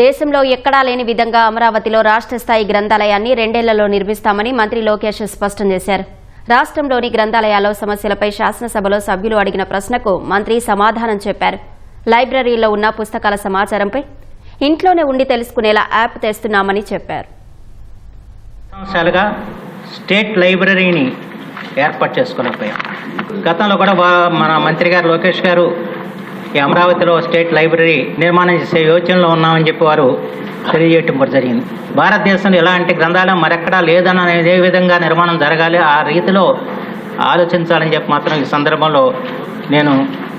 దేశంలో ఎక్కడా లేని విధంగా అమరావతిలో రాష్ట్ర స్థాయి గ్రంథాలయాన్ని రెండేళ్ళలో నిర్మిస్తామని మంత్రి లోకేష్ స్పష్టం చేశారు. రాష్ట్రంలోని గ్రంథాలయాల సమస్యలపై శాసనసభలో సభ్యులు అడిగిన ప్రశ్నకు మంత్రి సమాధానం చెప్పారు. లైబ్రరీలో ఉన్న పుస్తకాల సమాచారంపై ఇంట్లోనే ఉండి తెలుసుకునేలా యాప్ తెస్తున్నామని చెప్పారు. స్టేట్ లైబ్రరీని ఏర్పాటు చేసుకోలేకపోయాం గతంలో కూడా మన మంత్రి గారు లోకేష్ గారు ఈ అమరావతిలో స్టేట్ లైబ్రరీ నిర్మాణం చేసే యోచనలో ఉన్నామని చెప్పి వారు తెలియజేయటం కూడా జరిగింది. భారతదేశంలో ఎలాంటి గ్రంథాలయం మరెక్కడా లేదని అనేది ఏ విధంగా నిర్మాణం జరగాలి ఆ రీతిలో ఆలోచించాలని చెప్పి మాత్రం ఈ సందర్భంలో నేను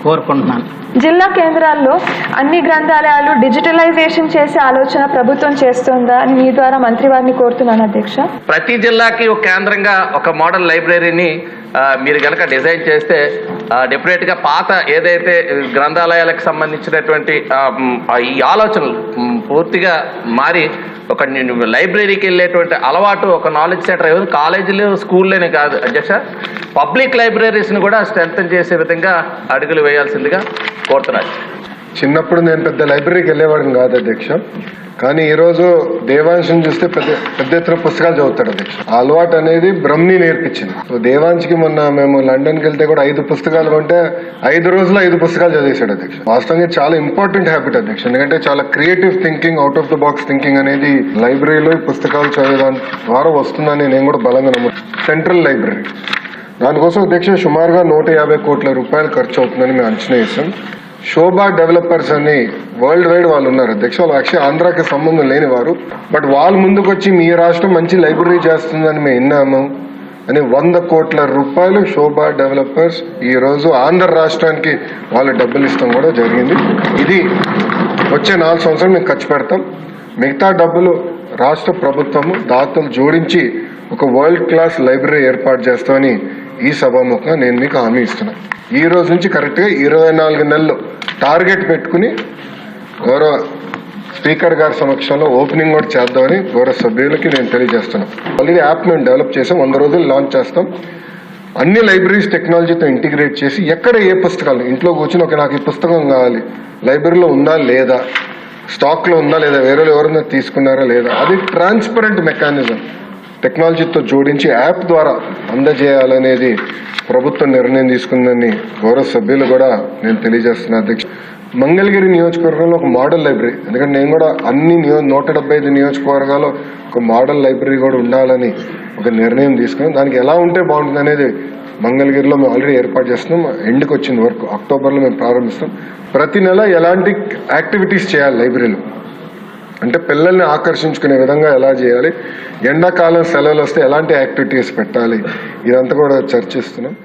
కోరుకుంటున్నాను. జిల్లా కేంద్రాల్లో అన్ని గ్రంథాలయాలు డిజిటలైజేషన్ చేసే ఆలోచన ప్రభుత్వం చేస్తుందా అని మీ ద్వారా మంత్రి వారిని కోరుతున్నాను అధ్యక్ష. ప్రతి జిల్లాకి ఒక కేంద్రంగా ఒక మోడల్ లైబ్రరీని మీరు కనుక డిజైన్ చేస్తే డెఫినెట్గా పాత ఏదైతే గ్రంథాలయాలకు సంబంధించినటువంటి ఈ ఆలోచనలు పూర్తిగా మారి ఒక లైబ్రరీకి వెళ్ళేటువంటి అలవాటు ఒక నాలెడ్జ్ సెంటర్ ఏదో కాలేజీలు స్కూల్లోనే కాదు. అధ్యక్ష పబ్లిక్ లైబ్రరీస్ని కూడా స్ట్రెంగ్తన్ చేసే విధంగా అడుగులు వేయాల్సిందిగా కోరుతున్నాను. చిన్నప్పుడు నేను పెద్ద లైబ్రరీకి వెళ్ళేవాడిని కాదు అధ్యక్ష. కానీ ఈరోజు దేవాంశం చూస్తే పెద్ద పెద్ద ఎత్తున పుస్తకాలు చదువుతాడు అధ్యక్ష ఆ అలవాటు అనేది బ్రహ్మి నేర్పించింది. సో దేవాంశ్కి మొన్న మేము లండన్కి వెళ్తే కూడా ఐదు పుస్తకాలు కొంటే ఐదు రోజులు ఐదు పుస్తకాలు చదివేశాడు అధ్యక్ష. వాస్తవంగా చాలా ఇంపార్టెంట్ హ్యాబిట్ అధ్యక్ష. ఎందుకంటే చాలా creative thinking out of the box thinking అనేది లైబ్రరీలో పుస్తకాలు చదవడం ద్వారా వస్తుందని నేను కూడా బలంగా నమ్ముతాను సెంట్రల్ లైబ్రరీ దానికోసం అధ్యక్ష సుమారుగా నూట యాభై కోట్ల రూపాయలు ఖర్చు అవుతుందని మేము అంచనా వేసాం. శోభా డెవలపర్స్ అని వరల్డ్ వైడ్ వాళ్ళు ఉన్నారు. అధ్యక్ష వాళ్ళు యాక్చువల్ ఆంధ్రాకి సంబంధం లేని వారు. బట్ వాళ్ళు ముందుకొచ్చి మీ రాష్ట్రం మంచి లైబ్రరీ చేస్తుందని మేము విన్నాము. అని వంద కోట్ల రూపాయలు శోభా డెవలపర్స్ ఈ రోజు ఆంధ్ర రాష్ట్రానికి వాళ్ళు డబ్బులు ఇస్తాం కూడా జరిగింది. ఇది వచ్చే నాలుగు సంవత్సరాలు మేము ఖర్చు పెడతాం. మిగతా డబ్బులు రాష్ట్ర ప్రభుత్వము దాతలు జోడించి ఒక వరల్డ్ క్లాస్ లైబ్రరీ ఏర్పాటు చేస్తామని ఈ సభాముఖంగా నేను మీకు హామీ ఇస్తున్నాను ఈ రోజు నుంచి కరెక్ట్గా ఇరవై నాలుగు నెలలు టార్గెట్ పెట్టుకుని గౌరవ స్పీకర్ గారి సమక్షంలో ఓపెనింగ్ కూడా చేద్దామని గౌరవ సభ్యులకి నేను తెలియజేస్తున్నాను. ఆల్రెడీ యాప్ మేము డెవలప్ చేసాం వంద రోజులు లాంచ్ చేస్తాం. అన్ని లైబ్రరీస్ టెక్నాలజీతో ఇంటిగ్రేట్ చేసి ఎక్కడ ఏ పుస్తకాలు ఇంట్లో కూర్చుని ఒక నాకు ఈ పుస్తకం కావాలి లైబ్రరీలో ఉందా లేదా స్టాక్లో ఉందా లేదా వేరే వాళ్ళు ఎవరైనా తీసుకున్నారా లేదా అది ట్రాన్స్పరెంట్ మెకానిజం టెక్నాలజీతో జోడించి యాప్ ద్వారా అందజేయాలనేది ప్రభుత్వం నిర్ణయం తీసుకుందని గౌరవ సభ్యులు కూడా నేను తెలియజేస్తున్నా. అధ్యక్ష మంగళగిరి నియోజకవర్గంలో ఒక మోడల్ లైబ్రరీ ఎందుకంటే నేను కూడా అన్ని నియో నూట డెబ్బై ఐదు నియోజకవర్గాల్లో ఒక మోడల్ లైబ్రరీ కూడా ఉండాలని ఒక నిర్ణయం తీసుకుని దానికి ఎలా ఉంటే బాగుంటుంది అనేది మంగళగిరిలో మేము ఆల్రెడీ ఏర్పాటు చేస్తున్నాం. ఎండ్కి వచ్చింది వర్క్ అక్టోబర్లో మేము ప్రారంభిస్తాం. ప్రతి నెల ఎలాంటి యాక్టివిటీస్ చేయాలి లైబ్రరీలో? అంటే పిల్లల్ని ఆకర్షించుకునే విధంగా ఎలా చేయాలి? ఎండాకాలం సెలవులు వస్తే ఎలాంటి యాక్టివిటీస్ పెట్టాలి? ఇదంతా కూడా చర్చిస్తున్నాం.